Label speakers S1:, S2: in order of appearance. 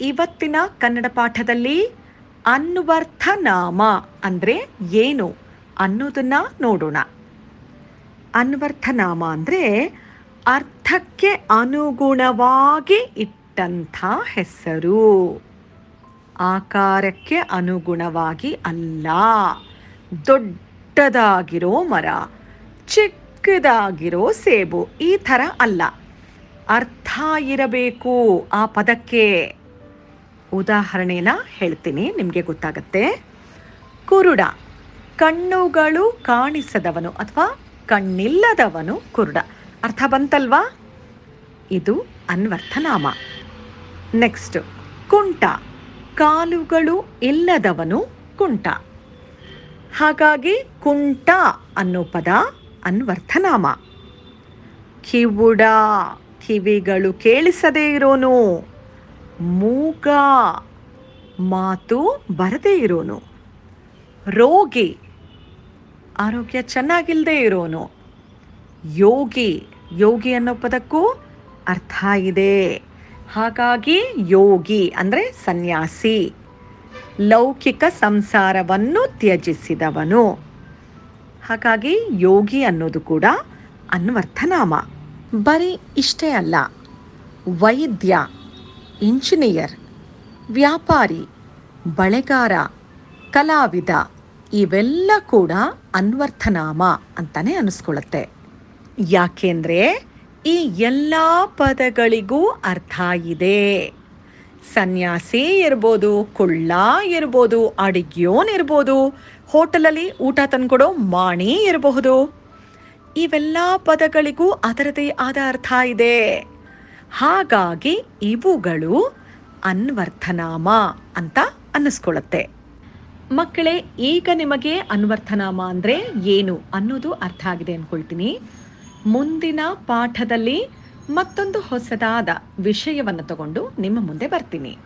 S1: ಇವತ್ತಿನ ಕನ್ನಡ ಪಾಠದಲ್ಲಿ ಅನ್ವರ್ಥನಾಮ ಅಂದರೆ ಏನು ಅನ್ನೋದನ್ನು ನೋಡೋಣ. ಅನ್ವರ್ಥನಾಮ ಅಂದರೆ ಅರ್ಥಕ್ಕೆ ಅನುಗುಣವಾಗಿ ಇಟ್ಟಂಥ ಹೆಸರು. ಆಕಾರಕ್ಕೆ ಅನುಗುಣವಾಗಿ ಅಲ್ಲ. ದೊಡ್ಡದಾಗಿರೋ ಮರ, ಚಿಕ್ಕದಾಗಿರೋ ಸೇಬು, ಈ ಥರ ಅಲ್ಲ. ಅರ್ಥ ಇರಬೇಕು ಆ ಪದಕ್ಕೆ ಉದಾಹರಣೆನ ಹೇಳ್ತೀನಿ, ನಿಮಗೆ ಗೊತ್ತಾಗತ್ತೆ. ಕುರುಡ, ಕಣ್ಣುಗಳು ಕಾಣಿಸದವನು ಅಥವಾ ಕಣ್ಣಿಲ್ಲದವನು ಕುರುಡ. ಅರ್ಥ ಬಂತಲ್ವಾ? ಇದು ಅನ್ವರ್ಥನಾಮ. ನೆಕ್ಸ್ಟ್, ಕುಂಟ, ಕಾಲುಗಳು ಇಲ್ಲದವನು ಕುಂಟ. ಹಾಗಾಗಿ ಕುಂಟ ಅನ್ನೋ ಪದ ಅನ್ವರ್ಥನಾಮ. ಕಿವುಡ ಕಿವಿಗಳು ಕೇಳಿಸದೇ ಇರೋನು. ಮೂಗ ಮಾತು ಬರದೇ ಇರೋನು. ರೋಗಿ ಆರೋಗ್ಯ ಚೆನ್ನಾಗಿಲ್ಲದೆ ಇರೋನು. ಯೋಗಿ ಯೋಗಿ ಅನ್ನೋ ಪದಕ್ಕೂ ಅರ್ಥ ಇದೆ. ಹಾಗಾಗಿ ಯೋಗಿ ಅಂದರೆ ಸನ್ಯಾಸಿ. ಲೌಕಿಕ ಸಂಸಾರವನ್ನು ತ್ಯಜಿಸಿದವನು. ಹಾಗಾಗಿ ಯೋಗಿ ಅನ್ನೋದು ಕೂಡ ಅನ್ವರ್ಥನಾಮ. ಬರೀ ಇಷ್ಟೇ ಅಲ್ಲ, ವೈದ್ಯ ಇಂಜಿನಿಯರ್ ವ್ಯಾಪಾರಿ, ಬಳೆಗಾರ, ಕಲಾವಿದ, ಇವೆಲ್ಲ ಕೂಡ ಅನ್ವರ್ಥನಾಮ ಅಂತಾನೆ ಅನಿಸ್ಕೊಳ್ಳುತ್ತೆ. ಯಾಕೆಂದರೆ ಈ ಎಲ್ಲ ಪದಗಳಿಗೂ ಅರ್ಥ ಇದೆ. ಸನ್ಯಾಸಿ ಇರ್ಬೋದು, ಕುಳ್ಳ ಇರ್ಬೋದು, ಅಡಿಗ್ಯೋನ್ ಇರ್ಬೋದು, ಹೋಟೆಲಲ್ಲಿ ಊಟ ತಂದ್ಕೊಡೋ ಮಾಣಿ ಇರಬಹುದು ಇವೆಲ್ಲ ಪದಗಳಿಗೂ ಅದರದೇ ಆದ ಅರ್ಥ ಇದೆ. ಹಾಗಾಗಿ ಇವುಗಳು ಅನ್ವರ್ಥನಾಮ ಅಂತ ಅನ್ನಿಸ್ಕೊಳ್ಳುತ್ತೆ. ಮಕ್ಕಳೇ, ಈಗ ನಿಮಗೆ ಅನ್ವರ್ಥನಾಮ ಅಂದರೆ ಏನು ಅನ್ನೋದು ಅರ್ಥ ಆಗಿದೆ ಅಂದ್ಕೊಳ್ತೀನಿ ಮುಂದಿನ ಪಾಠದಲ್ಲಿ ಮತ್ತೊಂದು ಹೊಸದಾದ ವಿಷಯವನ್ನು ತಗೊಂಡು ನಿಮ್ಮ ಮುಂದೆ ಬರ್ತೀನಿ.